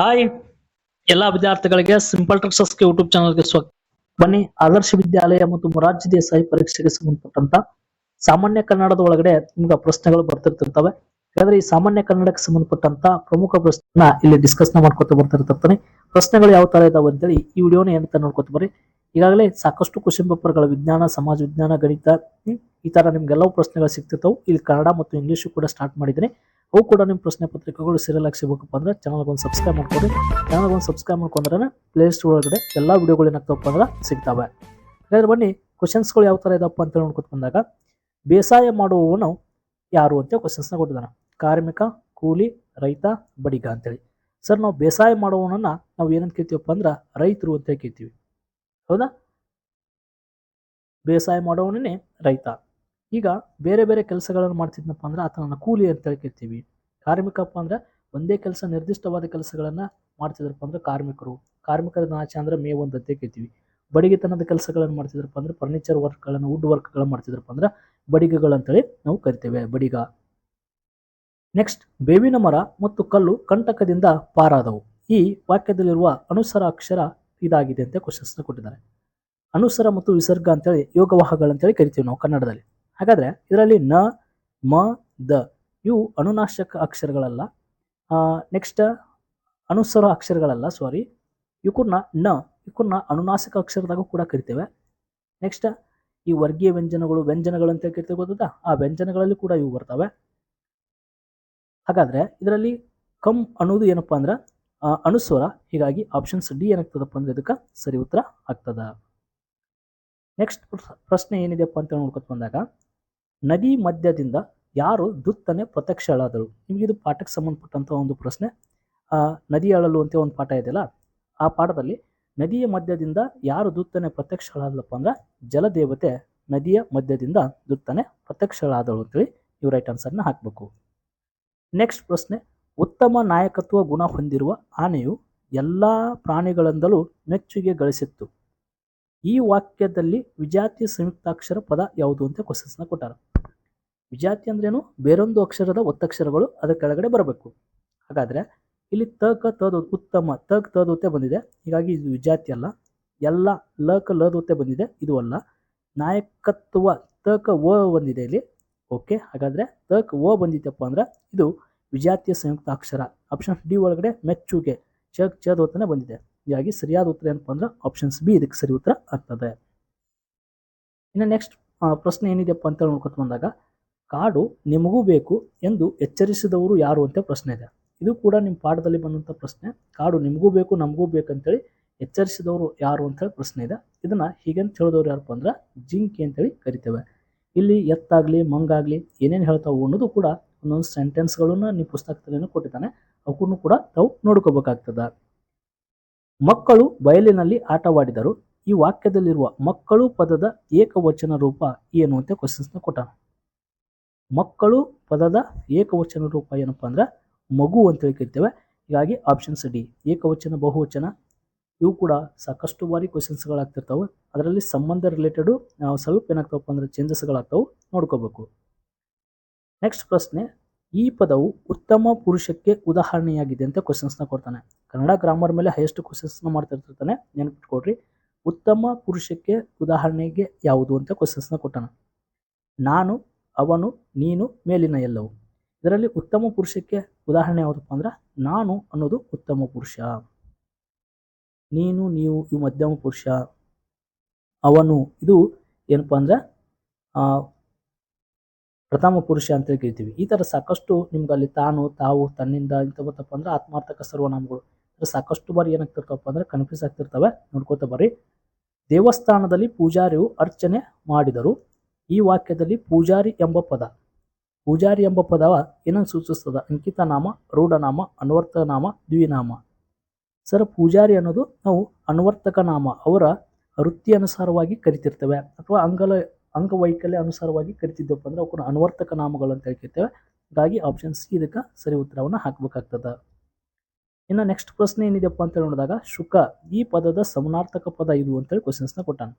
Hi. ಎಲ್ಲಾ ವಿದ್ಯಾರ್ಥಿಗಳಿಗೆ simple ಟ್ರಿಕ್ಸಸ್ YouTube ಚಾನಲ್ಗೆ ಸ್ವಾಗತ. ಬನ್ನಿ, ಆದರ್ಶ ವಿದ್ಯಾಲಯ ಮತ್ತು ಮೊರಾರ್ಜಿ ದೇಸಾಯಿ ಪರೀಕ್ಷೆಗೆ ಸಂಬಂಧಪಟ್ಟಂತ ಸಾಮಾನ್ಯ ಕನ್ನಡದ ಒಳಗಡೆ ನಿಮ್ಗೆ ಪ್ರಶ್ನೆಗಳು ಬರ್ತಿರ್ತಿರ್ತವೆ ಯಾಕಂದ್ರೆ ಈ ಸಾಮಾನ್ಯ ಕನ್ನಡಕ್ಕೆ ಸಂಬಂಧಪಟ್ಟಂತ ಪ್ರಮುಖ ಪ್ರಶ್ನೆ ಇಲ್ಲಿ ಡಿಸ್ಕಸ್ ಮಾಡ್ಕೊತ ಬರ್ತಿರ್ತಾನೆ ಪ್ರಶ್ನೆಗಳು ಯಾವ ತರ ಇದಾವೆ ಅಂತೇಳಿ ಈ ವಿಡಿಯೋನ ಏನಂತ ನೋಡ್ಕೊತ ಬರ್ರಿ. ಈಗಾಗಲೇ ಸಾಕಷ್ಟು ಕ್ವಶನ್ ಪೇಪರ್ಗಳು ವಿಜ್ಞಾನ, ಸಮಾಜ ವಿಜ್ಞಾನ, ಗಣಿತ ಈ ತರ ನಿಮ್ಗೆಲ್ಲವೂ ಪ್ರಶ್ನೆಗಳು ಸಿಗ್ತಿರ್ತಾವೆ. ಇಲ್ಲಿ ಕನ್ನಡ ಮತ್ತು ಇಂಗ್ಲಿಷ್ ಕೂಡ ಸ್ಟಾರ್ಟ್ ಮಾಡಿದ್ದೀನಿ. ಅವು ಕೂಡ ನಿಮ್ಮ ಪ್ರಶ್ನೆ ಪತ್ರಿಕೆಗಳು ಸೀರಿಯಲ್ ಆಗಿ ಸಿಗಬೇಕಪ್ಪ ಅಂದ್ರೆ ಚಾನಲ್ಗೆ ಒಂದು ಸಬ್ಸ್ಕ್ರೈಬ್ ಮಾಡ್ಕೊಡಿ. ಚಾನಲ್ಗೆ ಒಂದು ಸಬ್ಸ್ಕ್ರೈಬ್ ಮಾಡ್ಕೊಂಡ್ರೆ ಪ್ಲೇಲಿಸ್ಟ್ ಒಳಗಡೆ ಎಲ್ಲ ವಿಡಿಯೋಗಳು ಏನಾಗ್ತವಪ್ಪ ಅಂದ್ರೆ ಸಿಗ್ತಾವೆ. ಹಾಗಾದ್ರೆ ಬನ್ನಿ ಕ್ವಶನ್ಸ್ಗಳು ಯಾವ ಥರ ಇದಾವಪ್ಪ ಅಂತ ನೋಡ್ಕೊತ ಬಂದಾಗ, ಬೇಸಾಯ ಮಾಡುವವನು ಯಾರು ಅಂತ ಕ್ವಶನ್ಸ್ನ ಕೊಟ್ಟಿದ್ದಾನೆ. ಕಾರ್ಮಿಕ, ಕೂಲಿ, ರೈತ, ಬಡಿಗ ಅಂತೇಳಿ. ಸರ್ ನಾವು ಬೇಸಾಯ ಮಾಡುವವನನ್ನ ನಾವು ಏನಂತ ಕೇಳ್ತೀವಪ್ಪ ಅಂದ್ರೆ ರೈತರು ಅಂತ ಕೇಳ್ತೀವಿ. ಹೌದಾ? ಬೇಸಾಯ ಮಾಡುವವನೇ ರೈತ. ಈಗ ಬೇರೆ ಬೇರೆ ಕೆಲಸಗಳನ್ನು ಮಾಡ್ತಿದ್ನಪ್ಪ ಅಂದ್ರೆ ಆತನನ್ನು ಕೂಲಿ ಅಂತ ಕೇಳ್ತೀವಿ ಕಾರ್ಮಿಕಪ್ಪ ಅಂದ್ರೆ ಒಂದೇ ಕೆಲಸ, ನಿರ್ದಿಷ್ಟವಾದ ಕೆಲಸಗಳನ್ನು ಮಾಡ್ತಿದ್ರಪ್ಪ ಅಂದ್ರೆ ಕಾರ್ಮಿಕರು. ಕಾರ್ಮಿಕರ ನಾಚೆ ಅಂದ್ರೆ ಒಂದು ಅಂತ ಕೇಳ್ತೀವಿ ಬಡಿಗೆತನದ ಕೆಲಸಗಳನ್ನು ಮಾಡ್ತಿದ್ರಪ್ಪ ಅಂದ್ರೆ ಫರ್ನಿಚರ್ ವರ್ಕ್ಗಳನ್ನು ವುಡ್ ವರ್ಕ್ಗಳನ್ನು ಮಾಡ್ತಿದ್ರಪ್ಪ ಅಂದ್ರೆ ಬಡಿಗೆಗಳಂತೇಳಿ ನಾವು ಕರಿತೇವೆ, ಬಡಿಗ. ನೆಕ್ಸ್ಟ್ ಬೇವಿನ ಮರ ಮತ್ತು ಕಲ್ಲು ಕಂಟಕದಿಂದ ಪಾರಾದವು. ಈ ವಾಕ್ಯದಲ್ಲಿರುವ ಅನುಸರ ಅಕ್ಷರ ಇದಾಗಿದೆ ಅಂತ ಕ್ವಶನ್ಸ್ನ ಕೊಟ್ಟಿದ್ದಾರೆ. ಅನುಸರ ಮತ್ತು ವಿಸರ್ಗ ಅಂತೇಳಿ ಯೋಗವಾಹಗಳಂತೇಳಿ ಕರಿತೀವಿ ನಾವು ಕನ್ನಡದಲ್ಲಿ. ಹಾಗಾದ್ರೆ ಇದರಲ್ಲಿ ನ, ಮ, ದ ಇವು ಅನುನಾಶಕ ಅಕ್ಷರಗಳಲ್ಲ. ನೆಕ್ಸ್ಟ್ ಅನುಸರ ಅಕ್ಷರಗಳಲ್ಲ ಸಾರಿ ಇವಕ್ಕನ್ನ ನ ಇವಕ್ಕನ್ನ ಅನುನಾಶಕ ಅಕ್ಷರದಾಗೂ ಕೂಡ ಕರಿತೇವೆ. ನೆಕ್ಸ್ಟ್ ಈ ವರ್ಗೀಯ ವ್ಯಂಜನಗಳು ವ್ಯಂಜನಗಳು ಅಂತ ಕರಿತೇವೆ ಗೊತ್ತಾ ಆ ವ್ಯಂಜನಗಳಲ್ಲಿ ಕೂಡ ಇವು ಬರ್ತವೆ. ಹಾಗಾದ್ರೆ ಇದರಲ್ಲಿ ಕಮ್ ಅನ್ನೋದು ಏನಪ್ಪಾ ಅಂದ್ರೆ ಅನುಸ್ವರ, ಹೀಗಾಗಿ ಆಪ್ಷನ್ಸ್ ಡಿ ಏನಾಗ್ತದಪ್ಪ ಅಂದ್ರೆ ಇದಕ್ಕೆ ಸರಿ ಉತ್ತರ ಆಗ್ತದ. ನೆಕ್ಸ್ಟ್ ಪ್ರಶ್ನೆ ಏನಿದೆಯಪ್ಪ ಅಂತ ನೋಡ್ಕೊತ ಬಂದಾಗ ನದಿ ಮಧ್ಯದಿಂದ ಯಾರು ದುತ್ತನೆ ಪ್ರತ್ಯಕ್ಷಳಾದರು? ನಿಮಗೆ ಇದು ಪಾಠಕ್ಕೆ ಸಂಬಂಧಪಟ್ಟಂಥ ಒಂದು ಪ್ರಶ್ನೆ. ನದಿ ಅಳಲು ಅಂತ ಒಂದು ಪಾಠ ಇದೆಯಲ್ಲ? ಆ ಪಾಠದಲ್ಲಿ ನದಿಯ ಮಧ್ಯದಿಂದ ಯಾರು ದುತ್ತನೆ ಪ್ರತ್ಯಕ್ಷಳಾದಲಪ್ಪ ಅಂದ್ರೆ ಜಲದೇವತೆ ನದಿಯ ಮಧ್ಯದಿಂದ ದುತ್ತನೆ ಪ್ರತ್ಯಕ್ಷಳಾದಳು ಅಂತೇಳಿ ನೀವು ರೈಟ್ ಆನ್ಸರ್ನ ಹಾಕಬೇಕು. ನೆಕ್ಸ್ಟ್ ಪ್ರಶ್ನೆ. ಉತ್ತಮ ನಾಯಕತ್ವ ಗುಣ ಹೊಂದಿರುವ ಆನೆಯು ಎಲ್ಲ ಪ್ರಾಣಿಗಳಿಂದಲೂ ಮೆಚ್ಚುಗೆ ಗಳಿಸಿತ್ತು. ಈ ವಾಕ್ಯದಲ್ಲಿ ವಿಜಾತಿ ಸಂಯುಕ್ತಾಕ್ಷರ ಪದ ಯಾವುದು ಅಂತ ಕ್ವಶನ್ಸ್ನ ಕೊಟ್ಟಾರ. ವಿಜಾತಿ ಅಂದ್ರೇನು? ಬೇರೊಂದು ಅಕ್ಷರದ ಒತ್ತಕ್ಷರಗಳು ಅದರ ಕೆಳಗಡೆ ಬರಬೇಕು. ಹಾಗಾದ್ರೆ ಇಲ್ಲಿ ತಕ ತದ ಉತ್ತಮ ತಕ್ ತದೋತೆ ಬಂದಿದೆ. ಹೀಗಾಗಿ ಇದು ವಿಜಾತಿ ಅಲ್ಲ. ಎಲ್ಲ ಲಕ ಲದೋತೆ ಬಂದಿದೆ. ಇದು ಅಲ್ಲ. ನಾಯಕತ್ವ ತಕ ಓ ಬಂದಿದೆ ಇಲ್ಲಿ. ಓಕೆ ಹಾಗಾದ್ರೆ ತಕ್ ಓ ಬಂದಿತ್ತಪ್ಪ ಅಂದ್ರೆ ಇದು ವಿಜಾತಿಯ ಸಂಯುಕ್ತ ಅಕ್ಷರ ಆಪ್ಷನ್ ಡಿ ಒಳಗಡೆ ಮೆಚ್ಚುಗೆ ಚಕ್ ಚದೋತನೆ ಬಂದಿದೆ. ಹೀಗಾಗಿ ಸರಿಯಾದ ಉತ್ತರ ಏನಪ್ಪ ಅಂದ್ರೆ ಆಪ್ಷನ್ಸ್ ಬಿ ಇದಕ್ಕೆ ಸರಿ ಉತ್ತರ ಆಗ್ತದೆ. ಇನ್ನು ನೆಕ್ಸ್ಟ್ ಪ್ರಶ್ನೆ ಏನಿದೆಯಪ್ಪ ಅಂತ ನೋಡ್ಕೊತ ಬಂದಾಗ, ಕಾಡು ನಿಮಗೂ ಬೇಕು ಎಂದು ಎಚ್ಚರಿಸಿದವರು ಯಾರು ಅಂತ ಪ್ರಶ್ನೆ ಇದೆ. ಇದು ಕೂಡ ನಿಮ್ಮ ಪಾಠದಲ್ಲಿ ಬಂದಂಥ ಪ್ರಶ್ನೆ, ಕಾಡು ನಿಮಗೂ ಬೇಕು, ನಮಗೂ ಬೇಕು ಅಂತೇಳಿ ಎಚ್ಚರಿಸಿದವರು ಯಾರು ಅಂತೇಳಿ ಪ್ರಶ್ನೆ ಇದೆ. ಇದನ್ನು ಹೀಗಂತ ಹೇಳಿದವರು ಯಾರಪ್ಪ ಅಂದ್ರೆ ಜಿಂಕೆ ಅಂತೇಳಿ ಕರಿತೇವೆ. ಇಲ್ಲಿ ಎತ್ತಾಗಲಿ, ಮಂಗಾಗಲಿ ಏನೇನು ಹೇಳ್ತಾವು ಅನ್ನೋದು ಕೂಡ ಒಂದೊಂದು ಸೆಂಟೆನ್ಸ್ಗಳನ್ನು ನಿಮ್ಮ ಪುಸ್ತಕದಲ್ಲಿ ಕೊಟ್ಟಿದ್ದಾನೆ. ಅವಕ್ಕೂ ಕೂಡ ತಾವು ನೋಡ್ಕೋಬೇಕಾಗ್ತದ. ಮಕ್ಕಳು ಬಯಲಿನಲ್ಲಿ ಆಟವಾಡಿದರು. ಈ ವಾಕ್ಯದಲ್ಲಿರುವ ಮಕ್ಕಳು ಪದದ ಏಕವಚನ ರೂಪ ಏನು ಅಂತ ಕ್ವಶನ್ಸ್ನ ಕೊಟ್ಟಾನ ಮಕ್ಕಳು ಪದದ ಏಕವಚನ ರೂಪ ಏನಪ್ಪ ಅಂದ್ರೆ ಮಗು ಅಂತ ಹೇಳಿ ಕರಿತೇವೆ ಹೀಗಾಗಿ ಆಪ್ಷನ್ಸ್ ಡಿ ಏಕವಚನ, ಬಹುವಚನ, ಇವು ಕೂಡ ಸಾಕಷ್ಟು ಬಾರಿ ಕ್ವಶನ್ಸ್ಗಳಾಗ್ತಿರ್ತಾವೆ ಅದರಲ್ಲಿ ಸಂಬಂಧ ರಿಲೇಟೆಡು ಸ್ವಲ್ಪ ಏನಾಗ್ತಾವಪ್ಪ ಅಂದ್ರೆ ಚೇಂಜಸ್ಗಳಾಗ್ತಾವೆ ನೋಡ್ಕೋಬೇಕು. ನೆಕ್ಸ್ಟ್ ಪ್ರಶ್ನೆ ಈ ಪದವು ಉತ್ತಮ ಪುರುಷಕ್ಕೆ ಉದಾಹರಣೆಯಾಗಿದೆ ಅಂತ ಕ್ವಶನ್ಸ್ನ ಕೊಡ್ತಾನೆ. ಕನ್ನಡ ಗ್ರಾಮರ್ ಮೇಲೆ ಹೈಯೆಸ್ಟ್ ಕ್ವಶನ್ಸ್ನ ಮಾಡ್ತಿರ್ತಾನೆ ನೆನಪಿಟ್ಕೊಡ್ರಿ ಉತ್ತಮ ಪುರುಷಕ್ಕೆ ಉದಾಹರಣೆಗೆ ಯಾವುದು ಅಂತ ಕ್ವಶನ್ಸ್ನ ಕೊಟ್ಟಾನ. ನಾನು, ಅವನು, ನೀನು, ಮೇಲಿನ ಎಲ್ಲವು. ಇದರಲ್ಲಿ ಉತ್ತಮ ಪುರುಷಕ್ಕೆ ಉದಾಹರಣೆ ಯಾವುದಪ್ಪ ಅಂದ್ರೆ ನಾನು ಅನ್ನೋದು ಉತ್ತಮ ಪುರುಷ. ನೀನು, ನೀವು, ಇವು ಮಧ್ಯಮ ಪುರುಷ. ಅವನು, ಇದು ಏನಪ್ಪ ಅಂದ್ರೆ ಪ್ರಥಮ ಪುರುಷ ಅಂತ ಕರಿತೀವಿ ಈ ಥರ ಸಾಕಷ್ಟು ನಿಮ್ಗೆ ಅಲ್ಲಿ ತಾನು, ತಾವು, ತನ್ನಿಂದ ಇಂಥ ಗೊತ್ತಪ್ಪ ಅಂದ್ರೆ ಆತ್ಮಾರ್ಥಕ ಸರ್ವನಾಮಗಳು. ಸಾಕಷ್ಟು ಬಾರಿ ಏನಾಗ್ತಿರ್ತಾವಪ್ಪ ಅಂದ್ರೆ ಕನ್ಫ್ಯೂಸ್ ಆಗ್ತಿರ್ತವೆ. ನೋಡ್ಕೋತ ಬರ್ರಿ. ದೇವಸ್ಥಾನದಲ್ಲಿ ಪೂಜಾರಿಯು ಅರ್ಚನೆ ಮಾಡಿದರು. ಈ ವಾಕ್ಯದಲ್ಲಿ ಪೂಜಾರಿ ಎಂಬ ಪದ. ಪೂಜಾರಿ ಎಂಬ ಪದವ ಏನನ್ನು ಸೂಚಿಸ್ತದ? ಅಂಕಿತ ನಾಮ ರೂಢನಾಮ ಅನ್ವರ್ತಕ ನಾಮ ದ್ವಿನಾಮ. ಸರ್, ಪೂಜಾರಿ ಅನ್ನೋದು ನಾವು ಅನ್ವರ್ತಕ ನಾಮ. ಅವರ ವೃತ್ತಿ ಅನುಸಾರವಾಗಿ ಕರಿತಿರ್ತೇವೆ. ಅಥವಾ ಅಂಗಲ ಅಂಗವೈಕಲ್ಯ ಅನುಸಾರವಾಗಿ ಕರಿತಿದ್ದೇವಪ್ಪ ಅಂದ್ರೆ ಅವಕ್ಕೂ ಅನ್ವರ್ತಕ ನಾಮಗಳು ಅಂತ ಹೇಳ್ತೇವೆ ಹಾಗಾಗಿ ಆಪ್ಷನ್ ಸಿ ಇದಕ್ಕೆ ಸರಿ ಉತ್ತರವನ್ನು ಹಾಕಬೇಕಾಗ್ತದ. ಇನ್ನು ನೆಕ್ಸ್ಟ್ ಪ್ರಶ್ನೆ ಏನಿದೆಪ್ಪ ಅಂತ ನೋಡಿದಾಗ, ಶುಕ ಈ ಪದದ ಸಮನಾರ್ಥಕ ಪದ ಇದು ಅಂತೇಳಿ ಕ್ವಶನ್ಸ್ನ ಕೊಟ್ಟಾನ.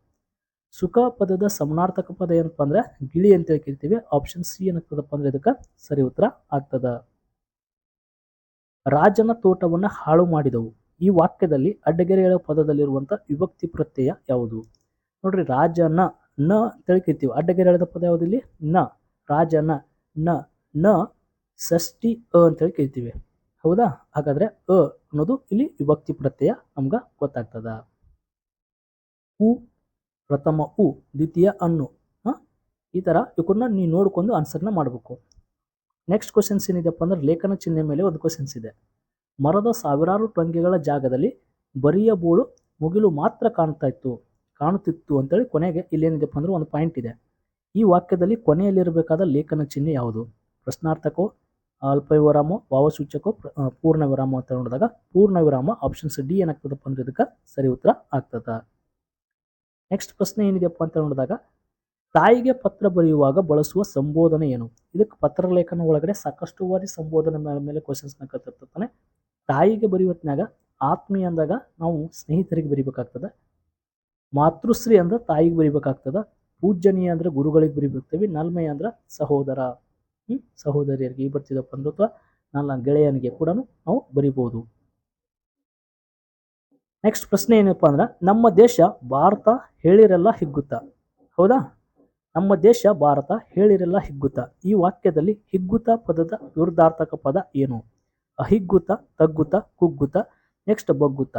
ಸುಖ ಪದದ ಸಮನಾರ್ಥಕ ಪದ ಏನಪ್ಪ ಅಂದ್ರೆ ಗಿಳಿ ಅಂತ ಹೇಳಿ ಕರಿತೀವಿ ಆಪ್ಷನ್ ಸಿ ಏನಾಗ್ತದಪ್ಪ ಅಂದ್ರೆ ಇದಕ್ಕೆ ಸರಿ ಉತ್ತರ ಆಗ್ತದ. ರಾಜನ ತೋಟವನ್ನ ಹಾಳು ಮಾಡಿದವು. ಈ ವಾಕ್ಯದಲ್ಲಿ ಅಡ್ಡಗೆರೆಗಳ ಪದದಲ್ಲಿರುವಂಥ ವಿಭಕ್ತಿ ಪ್ರತ್ಯಯ ಯಾವುದು? ನೋಡ್ರಿ ರಾಜನ ನ ಅಂತೇಳಿ ಕರಿತೀವಿ ಅಡ್ಡಗೆರೆ ಎಳೆದ ಪದ ಯಾವುದು ಇಲ್ಲಿ? ನ. ರಾಜನ ನ. ನ. ಷಷ್ಠಿ ಅ ಅಂತೇಳಿ ಕೇಳ್ತೀವಿ ಹೌದಾ? ಹಾಗಾದ್ರೆ ಅ ಅನ್ನೋದು ಇಲ್ಲಿ ವಿಭಕ್ತಿ ಪ್ರತ್ಯಯ ನಮ್ಗೆ ಗೊತ್ತಾಗ್ತದ. ಉ ಪ್ರಥಮ ಉ, ದ್ವಿತೀಯ ಅನ್ನು? ಈ ತರ ಇವನ್ನ ನೀವು ನೋಡ್ಕೊಂಡು ಆನ್ಸರ್ನ ಮಾಡಬೇಕು. ನೆಕ್ಸ್ಟ್ ಕ್ವಶನ್ಸ್ ಏನಿದೆಪ್ಪ ಅಂದ್ರೆ ಲೇಖನ ಚಿಹ್ನೆ ಮೇಲೆ ಒಂದು ಕ್ವಶನ್ಸ್ ಇದೆ. ಮರದ ಸಾವಿರಾರು ಟೊಂಗೆಗಳ ಜಾಗದಲ್ಲಿ ಬರಿಯ ಬೋಳು ಮುಗಿಲು ಮಾತ್ರ ಕಾಣ್ತಾ ಇತ್ತು. ಕಾಣುತ್ತಿತ್ತು ಅಂತೇಳಿ ಕೊನೆಗೆ ಇಲ್ಲೇನಿದೆಪ್ಪ ಅಂದ್ರೆ ಒಂದು ಪಾಯಿಂಟ್ ಇದೆ. ಈ ವಾಕ್ಯದಲ್ಲಿ ಕೊನೆಯಲ್ಲಿರಬೇಕಾದ ಲೇಖನ ಚಿಹ್ನೆ ಯಾವುದು? ಪ್ರಶ್ನಾರ್ಥಕೋ ಅಲ್ಪ ವಿರಾಮ ಭಾವಸೂಚಕೋ ಪೂರ್ಣ ವಿರಾಮ ಅಂತ ನೋಡಿದಾಗ ಪೂರ್ಣ ವಿರಾಮ ಆಪ್ಷನ್ಸ್ ಡಿ ಏನಾಗ್ತದಪ್ಪ ಅಂದ್ರೆ ಇದಕ್ಕೆ ಸರಿ ಉತ್ತರ ಆಗ್ತದ. ನೆಕ್ಸ್ಟ್ ಪ್ರಶ್ನೆ ಏನಿದೆಯಪ್ಪ ಅಂತ ನೋಡಿದಾಗ ತಾಯಿಗೆ ಪತ್ರ ಬರೆಯುವಾಗ ಬಳಸುವ ಸಂಬೋಧನೆ ಏನು? ಇದಕ್ಕೆ ಪತ್ರ ಲೇಖನ ಒಳಗಡೆ ಸಾಕಷ್ಟು ಬಾರಿ ಸಂಬೋಧನೆ ಮೇಲೆ ಮೇಲೆ ಕ್ವಶನ್ಸ್ನ ಕತ್ತಿರ್ತಾನೆ ತಾಯಿಗೆ ಬರೆಯುವತ್ನಾಗ ಆತ್ಮೀಯ ಅಂದಾಗ ನಾವು ಸ್ನೇಹಿತರಿಗೆ ಬರಿಬೇಕಾಗ್ತದೆ. ಮಾತೃಶ್ರೀ ಅಂದ್ರೆ ತಾಯಿಗೆ ಬರಿಬೇಕಾಗ್ತದ, ಪೂಜ್ಯನೀಯ ಅಂದ್ರೆ ಗುರುಗಳಿಗೆ ಬರಿಬೇಕಾಗ್ತವೆ ನಲ್ಮೆಯ ಅಂದ್ರೆ ಸಹೋದರ. ಹ್ಞೂ ಸಹೋದರಿಯರಿಗೆ ಬರ್ತಿದಪ್ಪ ಅಂದ್ರೆ ಅಥವಾ ನನ್ನ ಗೆಳೆಯನಿಗೆ ಕೂಡ ನಾವು ಬರಿಬಹುದು ನೆಕ್ಸ್ಟ್ ಪ್ರಶ್ನೆ ಏನಪ್ಪಾ ಅಂದ್ರೆ, ನಮ್ಮ ದೇಶ ಭಾರತ ಹೇಳಿರೆಲ್ಲ ಹಿಗ್ಗುತ್ತ? ಹೌದಾ? ನಮ್ಮ ದೇಶ ಭಾರತ ಹೇಳಿರೆಲ್ಲ ಹಿಗ್ಗುತ್ತ? ಈ ವಾಕ್ಯದಲ್ಲಿ ಹಿಗ್ಗುತ ಪದದ ವಿರುದ್ಧಾರ್ಥಕ ಪದ ಏನು? ಅಹಿಗ್ಗುತ ತಗ್ಗುತ ಕುಗ್ಗುತ ನೆಕ್ಸ್ಟ್ ಬಗ್ಗುತ್ತ.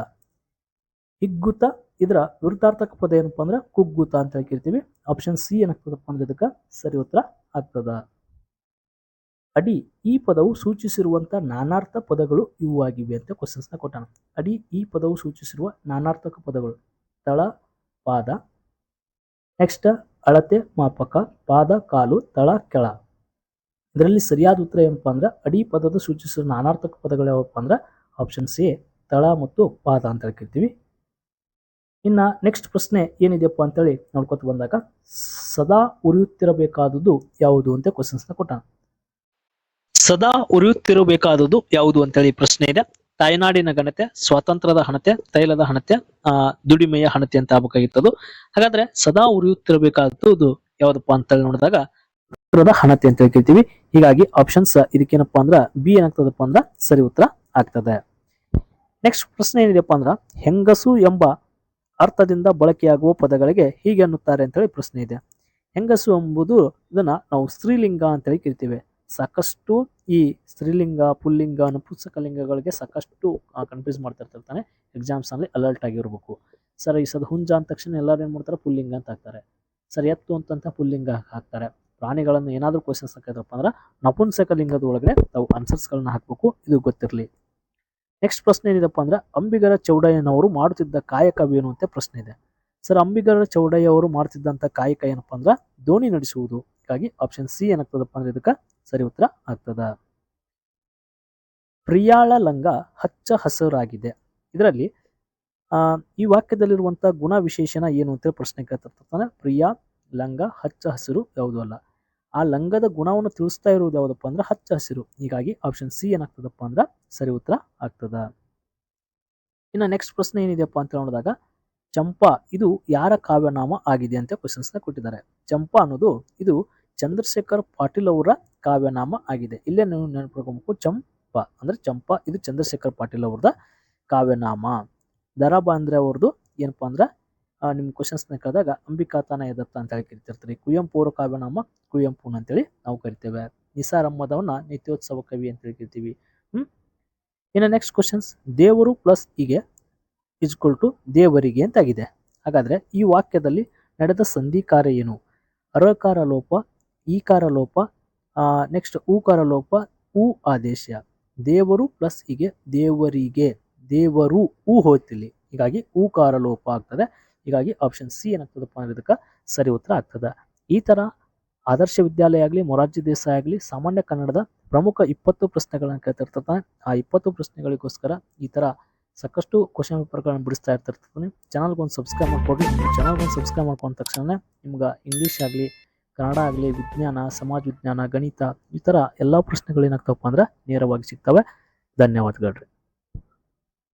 ಹಿಗ್ಗುತ್ತ? ಇದರ ವಿರುದ್ಧಾರ್ಥಕ ಪದ ಏನಪ್ಪ ಅಂದ್ರೆ ಕುಗ್ಗುತ ಅಂತ ಹೇಳ್ಕಿರ್ತೀವಿ. ಆಪ್ಷನ್ ಸಿ ಏನಾಗ್ತದಪ್ಪ ಅಂದ್ರೆ ಇದಕ್ಕೆ ಸರಿ ಉತ್ತರ ಆಗ್ತದ. ಅಡಿ, ಈ ಪದವು ಸೂಚಿಸಿರುವಂಥ ನಾನಾರ್ಥ ಪದಗಳು ಇವು ಆಗಿವೆ ಅಂತ ಕ್ವಶನ್ಸ್ನ ಕೊಟ್ಟಾನ ಅಡಿ, ಈ ಪದವು ಸೂಚಿಸಿರುವ ನಾನಾರ್ಥಕ ಪದಗಳು. ತಳ, ಪಾದ. ನೆಕ್ಸ್ಟ್ ಅಳತೆ, ಮಾಪಕ, ಪಾದ, ಕಾಲು, ತಳ, ಕೆಳ. ಇದರಲ್ಲಿ ಸರಿಯಾದ ಉತ್ತರ ಏನಪ್ಪ ಅಂದ್ರೆ ಅಡಿ ಪದದ ಸೂಚಿಸುವ ನಾನಾರ್ಥಕ ಪದಗಳು ಯಾವಪ್ಪ ಅಂದ್ರೆ ಆಪ್ಷನ್ ಸಿ ತಳ ಮತ್ತು ಪಾದ ಅಂತ ಹೇಳ್ಕಿರ್ತೀವಿ. ಇನ್ನ ನೆಕ್ಸ್ಟ್ ಪ್ರಶ್ನೆ ಏನಿದೆಯಪ್ಪ ಅಂತೇಳಿ ನೋಡ್ಕೊತ ಬಂದಾಗ, ಸದಾ ಉರಿಯುತ್ತಿರಬೇಕಾದದ್ದು ಯಾವುದು ಅಂತ ಕ್ವಶನ್ಸ್ನ ಕೊಟ್ಟಾನ ಸದಾ ಉರಿಯುತ್ತಿರಬೇಕಾದದ್ದು ಯಾವುದು ಅಂತೇಳಿ ಪ್ರಶ್ನೆ ಇದೆ. ತಾಯ್ನಾಡಿನ ಘನತೆ, ಸ್ವಾತಂತ್ರ್ಯದ ಹಣತೆ, ತೈಲದ ಹಣತೆ, ಆ, ದುಡಿಮೆಯ ಹಣತೆ ಅಂತ ಆಗ್ಬೇಕಾಗಿತ್ತದು. ಹಾಗಾದ್ರೆ ಸದಾ ಉರಿಯುತ್ತಿರಬೇಕಾದದ್ದು ಯಾವ್ದಪ್ಪ ಅಂತೇಳಿ ನೋಡಿದಾಗ ಹಣತೆ ಅಂತ ಹೇಳ್ತೀವಿ ಹೀಗಾಗಿ ಆಪ್ಷನ್ಸ್ ಇದಕ್ಕೇನಪ್ಪ ಅಂದ್ರ ಬಿ ಏನಾಗ್ತದಪ್ಪ ಅಂದ್ರ ಸರಿ ಉತ್ತರ ಆಗ್ತದೆ. ನೆಕ್ಸ್ಟ್ ಪ್ರಶ್ನೆ ಏನಿದೆಪ್ಪ ಅಂದ್ರ, ಹೆಂಗಸು ಎಂಬ ಅರ್ಥದಿಂದ ಬಳಕೆಯಾಗುವ ಪದಗಳಿಗೆ ಹೀಗೆ ಅನ್ನುತ್ತಾರೆ ಅಂತೇಳಿ ಪ್ರಶ್ನೆ ಇದೆ. ಹೆಂಗಸು ಎಂಬುದು ಇದನ್ನ ನಾವು ಸ್ತ್ರೀಲಿಂಗ ಅಂತೇಳಿ ಕರಿತೀವಿ. ಸಾಕಷ್ಟು ಈ ಸ್ತ್ರೀಲಿಂಗ, ಪುಲ್ಲಿಂಗ ನಪುಂಸಕಲಿಂಗಗಳಿಗೆ ಸಾಕಷ್ಟು ಕನ್ಫ್ಯೂಸ್ ಮಾಡ್ತಾ ಇರ್ತಿರ್ತಾನೆ ಎಕ್ಸಾಮ್ಸ್ ಅಲ್ಲಿ ಅಲರ್ಟ್ ಆಗಿರ್ಬೇಕು. ಸರ್, ಈ ಸದ ಹುಂಜ ಅಂದ ತಕ್ಷಣ ಎಲ್ಲರೂ ಏನು ಮಾಡ್ತಾರೆ? ಪುಲ್ಲಿಂಗ ಅಂತ ಹಾಕ್ತಾರೆ. ಸರ್, ಎತ್ತು ಅಂತಂತ ಪುಲ್ಲಿಂಗ ಹಾಕ್ತಾರೆ. ಪ್ರಾಣಿಗಳನ್ನು ಏನಾದರೂ ಕ್ವಶನ್ಸ್ ಹಾಕಿದ್ರಪ್ಪ ಅಂದ್ರೆ ನಪುಂಸಕ ಲಿಂಗದ ಒಳಗಡೆ ತಾವು ಆನ್ಸರ್ಸ್ಗಳನ್ನ ಹಾಕಬೇಕು. ಇದು ಗೊತ್ತಿರಲಿ. ನೆಕ್ಸ್ಟ್ ಪ್ರಶ್ನೆ ಏನಿದೆಪ್ಪ ಅಂದ್ರೆ, ಅಂಬಿಗರ ಚೌಡಯ್ಯನವರು ಮಾಡುತ್ತಿದ್ದ ಕಾಯಕವೇನು ಅಂತ ಪ್ರಶ್ನೆ ಇದೆ. ಸರ್ ಅಂಬಿಗರ ಚೌಡಯ್ಯ ಅವರು ಮಾಡ್ತಿದ್ದಂಥ ಕಾಯಕ ಏನಪ್ಪ ಅಂದ್ರೆ, ದೋಣಿ ನಡೆಸುವುದು. ಹೀಗಾಗಿ ಆಪ್ಷನ್ ಸಿ ಏನಾಗ್ತದಪ್ಪ ಅಂದ್ರೆ ಇದಕ್ಕೆ ಸರಿ ಉತ್ತರ ಆಗ್ತದ. ಪ್ರಿಯಾಳ ಲಂಗ ಹಚ್ಚ ಹಸರಾಗಿದೆ. ಇದರಲ್ಲಿ ಈ ವಾಕ್ಯದಲ್ಲಿರುವಂತ ಗುಣ ವಿಶೇಷಣ ಏನು ಅಂತ ಪ್ರಶ್ನೆ ಕೇಳ್ತಿರ್ತಾನೆ ಪ್ರಿಯಾ ಲಂಗ ಹಚ್ಚ ಹಸಿರು ಯಾವುದೂ ಅಲ್ಲ. ಆ ಲಂಗದ ಗುಣವನ್ನು ತಿಳಿಸ್ತಾ ಇರುವುದು ಯಾವುದಪ್ಪ ಅಂದ್ರೆ ಹಚ್ಚ ಹಸಿರು. ಹೀಗಾಗಿ ಆಪ್ಷನ್ ಸಿ ಏನಾಗ್ತದಪ್ಪ ಅಂದ್ರೆ ಸರಿ ಉತ್ತರ ಆಗ್ತದ. ಇನ್ನು ನೆಕ್ಸ್ಟ್ ಪ್ರಶ್ನೆ ಏನಿದೆಯಪ್ಪ ಅಂತ ನೋಡಿದಾಗ ಚಂಪಾ ಇದು ಯಾರ ಕಾವ್ಯನಾಮ ಆಗಿದೆ ಅಂತ ಕ್ವಶನ್ಸ್ನ ಕೊಟ್ಟಿದ್ದಾರೆ. ಚಂಪಾ ಅನ್ನೋದು ಇದು ಚಂದ್ರಶೇಖರ್ ಪಾಟೀಲ್ ಅವರ ಕಾವ್ಯನಾಮ ಆಗಿದೆ. ಇಲ್ಲೇ ನೀವು ನೆನಪಿಟ್ಕೊಬೇಕು ಚಂಪಾ ಅಂದ್ರೆ ಚಂಪಾ ಇದು ಚಂದ್ರಶೇಖರ್ ಪಾಟೀಲ್ ಅವ್ರದ ಕಾವ್ಯನಾಮ. ದರಾ ಬಾಂದ್ರೆ ಅವ್ರದ್ದು ಏನಪ್ಪಾ ಅಂದ್ರೆ ಆ, ನಿಮ್ ಕ್ವಶನ್ಸ್ನ ಕೇಳಿದಾಗ ಅಂಬಿಕಾತನ ಎದತ್ತ ಅಂತ ಹೇಳಿ ಕರಿತಿರ್ತಾರೆ. ಕುವೆಂಪು ಅವರ ಕಾವ್ಯನಾಮ ಕುವೆಂಪು ಅಂತೇಳಿ ನಾವು ಕರಿತೇವೆ. ನಿಸಾರ್ ಅಹ್ಮದವನ್ನ ನಿತ್ಯೋತ್ಸವ ಕವಿ ಅಂತ ಹೇಳಿ ಕರಿತೀವಿ. ಹ್ಮ್? ಇನ್ನು ನೆಕ್ಸ್ಟ್ ಕ್ವಶನ್ಸ್ ದೇವರು ಪ್ಲಸ್ ಹೀಗೆ ಇಜ್ಕೊಳ್ ಟು ದೇವರಿಗೆ ಅಂತ ಆಗಿದೆ ಹಾಗಾದ್ರೆ ಈ ವಾಕ್ಯದಲ್ಲಿ ನಡೆದ ಸಂಧಿಕಾರ ಏನು? ಅರಕಾರ ಲೋಪ ಈಕಾರ ಲೋಪ ನೆಕ್ಸ್ಟ್ ಊಕಾರ ಲೋಪ ಊ ಆದೇಶ. ದೇವರು ಪ್ಲಸ್ ಹೀಗೆ ದೇವರಿಗೆ. ದೇವರು ಊ ಹೋಯ್ತಿಲ್ಲಿ ಹೀಗಾಗಿ ಊಕಾರ ಲೋಪ ಆಗ್ತದೆ. ಹೀಗಾಗಿ ಆಪ್ಷನ್ ಸಿ ಏನಾಗ್ತದಪ್ಪ ಅಂದ್ರೆ ಇದಕ್ಕೆ ಸರಿ ಉತ್ತರ ಆಗ್ತದೆ. ಈ ಥರ ಆದರ್ಶ ವಿದ್ಯಾಲಯ ಆಗಲಿ, ಮೊರಾರ್ಜಿ ದೇಸಾಯಿ ಆಗಲಿ, ಸಾಮಾನ್ಯ ಕನ್ನಡದ ಪ್ರಮುಖ ಇಪ್ಪತ್ತು ಪ್ರಶ್ನೆಗಳನ್ನು ಕೇಳ್ತಿರ್ತಾನೆ ಆ ಇಪ್ಪತ್ತು ಪ್ರಶ್ನೆಗಳಿಗೋಸ್ಕರ ಈ ಥರ ಸಾಕಷ್ಟು ಕ್ವಶನ್ ಪೇಪರ್ಗಳನ್ನು ಬಿಡಿಸ್ತಾ ಇರ್ತಿರ್ತಾನೆ ಚಾನಲ್ಗೆ ಒಂದು ಸಬ್ಸ್ಕ್ರೈಬ್ ಮಾಡ್ಕೊಡಿ ಚಾನಲ್ಗೆ ಒಂದು ಸಬ್ಸ್ಕ್ರೈಬ್ ಮಾಡ್ಕೊಂಡ ತಕ್ಷಣ ನಿಮ್ಗೆ ಇಂಗ್ಲೀಷ್ ಆಗಲಿ, ಕನ್ನಡ ಆಗಲಿ, ವಿಜ್ಞಾನ, ಸಮಾಜ ವಿಜ್ಞಾನ, ಗಣಿತ ಈ ಥರ ಎಲ್ಲ ಪ್ರಶ್ನೆಗಳು ಏನಾಗ್ತವಪ್ಪ ಅಂದ್ರೆ ನೇರವಾಗಿ ಸಿಗ್ತವೆ. ಧನ್ಯವಾದಗಳು ರೀ.